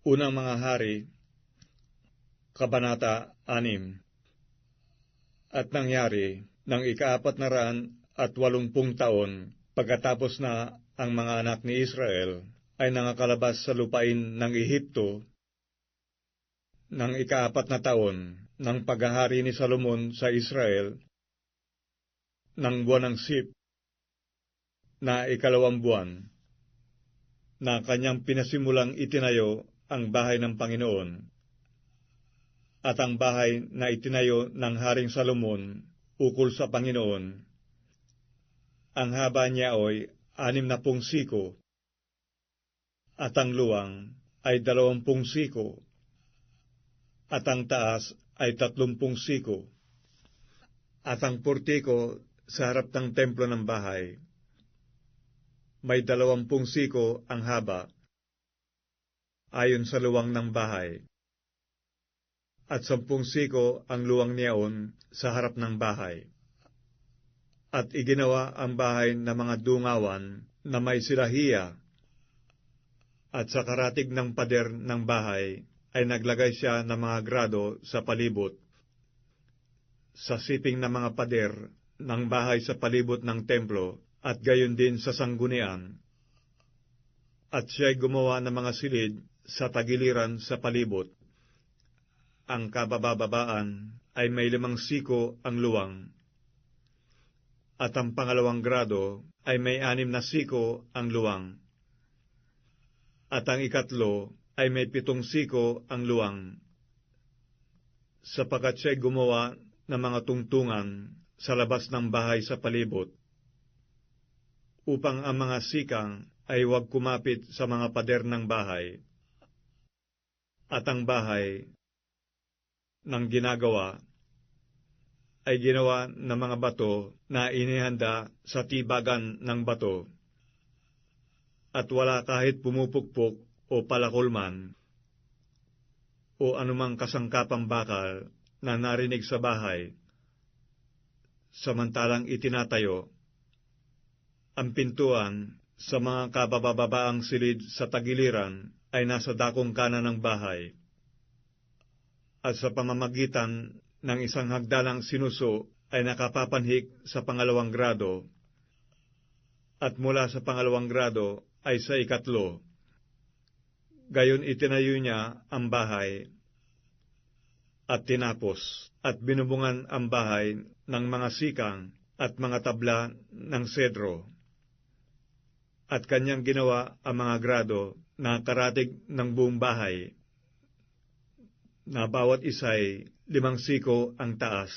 Unang mga hari, Kabanata 6 At nangyari, ng ikaapat na raan at walumpung taon, pagkatapos na ang mga anak ni Israel ay nangakalabas sa lupain ng Ehipto, ng ikaapat na taon ng paghahari ni Salomon sa Israel, ng buwan ng Sip, na ikalawang buwan, na kanyang pinasimulang itinayo ang bahay ng Panginoon. At ang bahay na itinayo ng Haring Salomon ukol sa Panginoon, ang haba niya ay anim na pung siko, at ang luwang ay dalawampung siko, at ang taas ay tatlumpung siko, at ang portiko sa harap ng templo ng bahay. May dalawampung siko ang haba, ayon sa luwang ng bahay. At sampung siko ang luwang niyaon sa harap ng bahay. At iginawa ang bahay ng mga dungawan na may silahiya. At sa karatig ng pader ng bahay ay naglagay siya ng mga grado sa palibot. Sa siping ng mga pader ng bahay sa palibot ng templo at gayon din sa sanggunian. At siya'y gumawa ng mga silid sa tagiliran sa palibot. Ang kabababaan ay may limang siko ang luwang, at ang pangalawang grado ay may anim na siko ang luwang, at ang ikatlo ay may pitong siko ang luwang, sapagkat siya'y gumawa ng mga tungtungan sa labas ng bahay sa palibot, upang ang mga sikang ay huwag kumapit sa mga pader ng bahay at ang bahay ng ginagawa ay ginawa ng mga bato na inihanda sa tibagan ng bato. At wala kahit pumupukpok o palakulman o anumang kasangkapang bakal na narinig sa bahay samantalang itinatayo ang pintuan sa mga kabababaang silid sa tagiliran ay nasa dakong kanan ng bahay. At sa pamamagitan ng isang hagdalang sinuso ay nakapapanhik sa pangalawang grado, at mula sa pangalawang grado ay sa ikatlo. Gayon itinayo niya ang bahay at tinapos at binubungan ang bahay ng mga sikang at mga tabla ng sedro. At kanyang ginawa ang mga grado na karatig ng buong bahay, na bawat isa'y limang siko ang taas,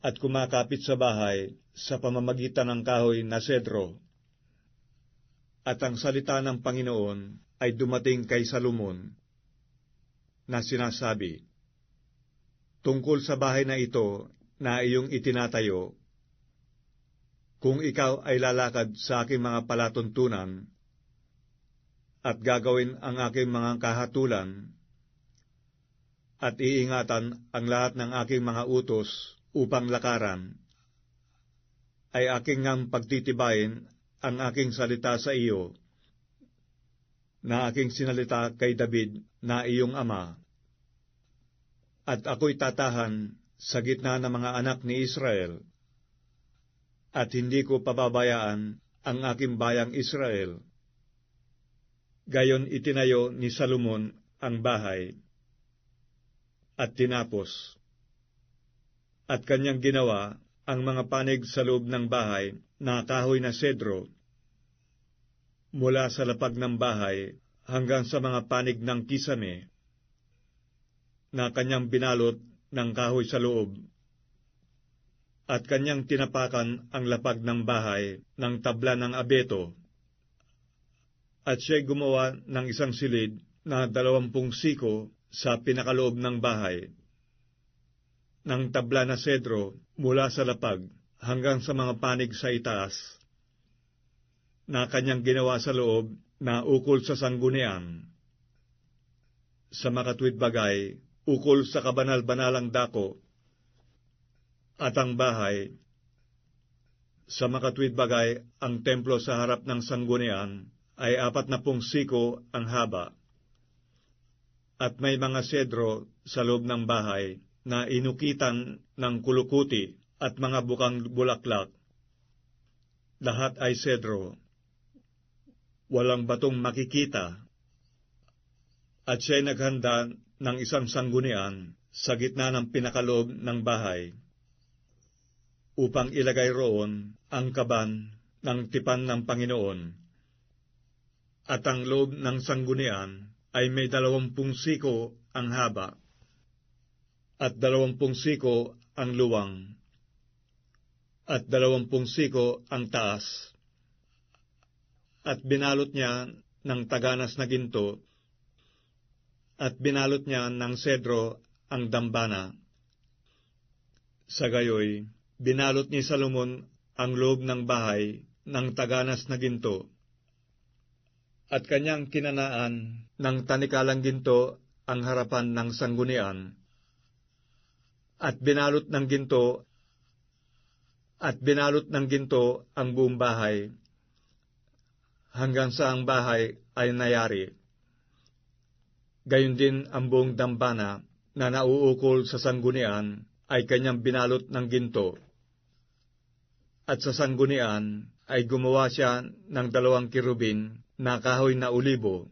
at kumakapit sa bahay sa pamamagitan ng kahoy na sedro. At ang salita ng Panginoon ay dumating kay Salomon, na sinasabi, Tungkol sa bahay na ito na iyong itinatayo, kung ikaw ay lalakad sa aking mga palatuntunan at gagawin ang aking mga kahatulan at iingatan ang lahat ng aking mga utos upang lakaran, ay aking ngang pagtitibayin ang aking salita sa iyo, na aking sinalita kay David na iyong ama. At ako'y tatahan sa gitna ng mga anak ni Israel, at hindi ko pababayaan ang aking bayang Israel. Gayon itinayo ni Salomon ang bahay at tinapos. At kanyang ginawa ang mga panig sa loob ng bahay na kahoy na sedro, mula sa lapag ng bahay hanggang sa mga panig ng kisame, na kanyang binalot ng kahoy sa loob at kanyang tinapakan ang lapag ng bahay ng tabla ng abeto. At siya'y gumawa ng isang silid na dalawampung siko sa pinakaloob ng bahay, ng tabla na sedro mula sa lapag hanggang sa mga panig sa itaas, na kanyang ginawa sa loob na ukol sa sanggunian. Sa makatwid bagay, ukol sa kabanal-banalang dako, at ang bahay. Sa makatwid bagay, ang templo sa harap ng sanggunian ay apat na pung siko ang haba, at may mga sedro sa loob ng bahay na inukitan ng kulukuti at mga bukang bulaklak. Lahat ay sedro. Walang batong makikita. At siya'y naghanda ng isang sanggunian sa gitna ng pinakaloob ng bahay upang ilagay roon ang kaban ng tipan ng Panginoon. At ang loob ng sanggunian ay may dalawampung siko ang haba at dalawampung siko ang luwang at dalawampung siko ang taas. At binalot niya ng taganas na ginto at binalot niya ng sedro ang dambana. Sa gayoy, binalot ni Salomon ang loob ng bahay ng taganas na ginto. At kanyang kinanaan ng tanikalang ginto ang harapan ng sanggunian. At binalot ng ginto at binalot ng ginto ang buong bahay hanggang sa ang bahay ay nayari. Gayon din ang buong dambana na nauukol sa sanggunian ay kanyang binalot ng ginto at sa sanggunian ay gumawa siya ng dalawang kirubin na kahoy na ulibo,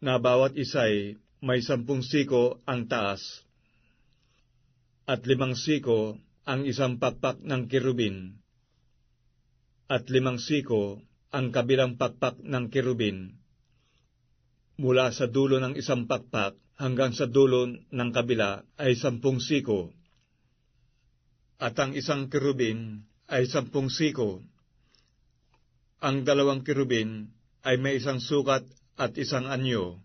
na bawat isa'y may sampung siko ang taas, at limang siko ang isang pakpak ng kirubin, at limang siko ang kabilang pakpak ng kirubin, mula sa dulo ng isang pakpak hanggang sa dulo ng kabila ay sampung siko at ang isang kirubin ay sampung siko. Ang dalawang kirubin ay may isang sukat at isang anyo.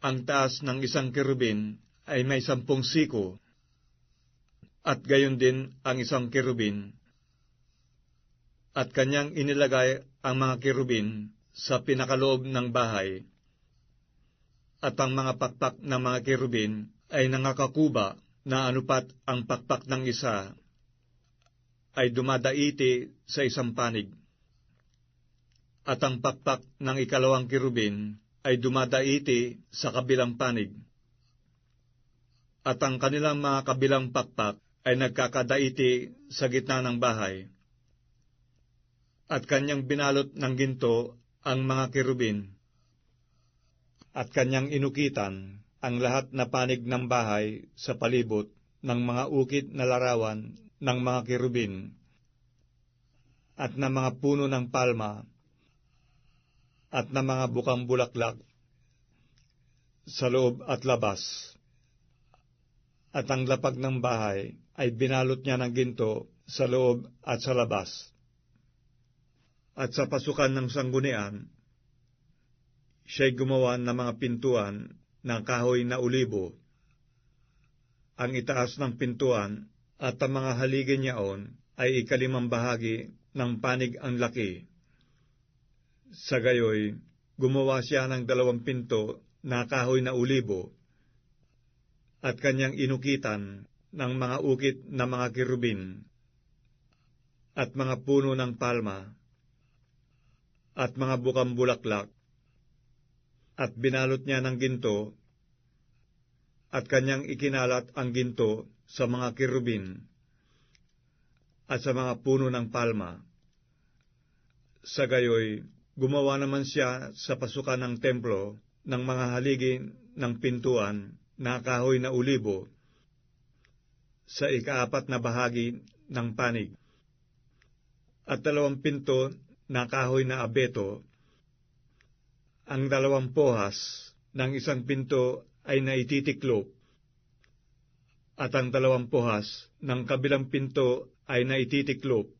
Ang taas ng isang kirubin ay may sampung siko. At gayon din ang isang kirubin. At kanyang inilagay ang mga kirubin sa pinakaloob ng bahay. At ang mga pakpak ng mga kirubin ay nangakakuba na anupat ang pakpak ng isa ay dumadaiti sa isang panig. At ang pakpak ng ikalawang kirubin ay dumadaiti sa kabilang panig. At ang kanilang mga kabilang pakpak ay nagkakadaiti sa gitna ng bahay. At kanyang binalot ng ginto ang mga kirubin. At kanyang inukitan ang lahat na panig ng bahay sa palibot ng mga ukit na larawan ng mga kirubin at ng mga puno ng palma at ng mga bukang bulaklak sa loob at labas. At ang lapag ng bahay ay binalot niya ng ginto sa loob at sa labas. At sa pasukan ng sanggunian, siya'y gumawa ng mga pintuan ng kahoy na ulibo. Ang itaas ng pintuan at ang mga haligi niyaon ay ikalimang bahagi ng panig ang laki. Sa gayoy, gumawa siya ng dalawang pinto na kahoy na ulibo at kanyang inukitan ng mga ukit na mga kirubin at mga puno ng palma at mga bukang bulaklak at binalot niya ng ginto, at kanyang ikinalat ang ginto sa mga kirubin at sa mga puno ng palma. Sa gayoy, gumawa naman siya sa pasukan ng templo ng mga haligi ng pintuan na kahoy na ulibo sa ikaapat na bahagi ng panig at dalawang pinto na kahoy na abeto ang dalawang pohas ng isang pinto ay naititiklop, at ang dalawang pohas ng kabilang pinto ay naititiklop,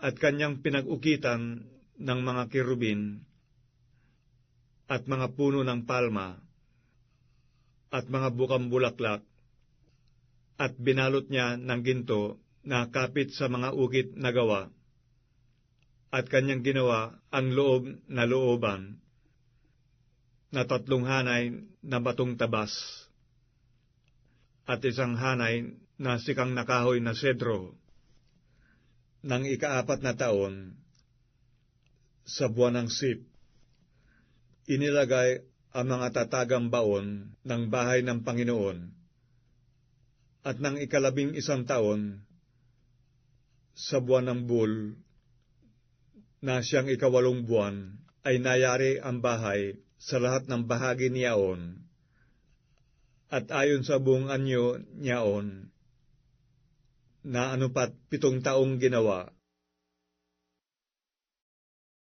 at kanyang pinag-ukitan ng mga kirubin, at mga puno ng palma, at mga bukang bulaklak, at binalot niya ng ginto na kapit sa mga ukit na gawa. At kanyang ginawa ang loob na looban na tatlong hanay na batong tabas at isang hanay na sikang nakahoy na sedro. Nang ikaapat na taon, sa buwan ng sip, inilagay ang mga tatagang baon ng bahay ng Panginoon. At nang ikalabing isang taon, sa buwan ng Bul, na siyang ikawalong buwan, ay nayari ang bahay sa lahat ng bahagi niyaon. At ayon sa buong anyo niyaon, na anupat pitong taong ginawa,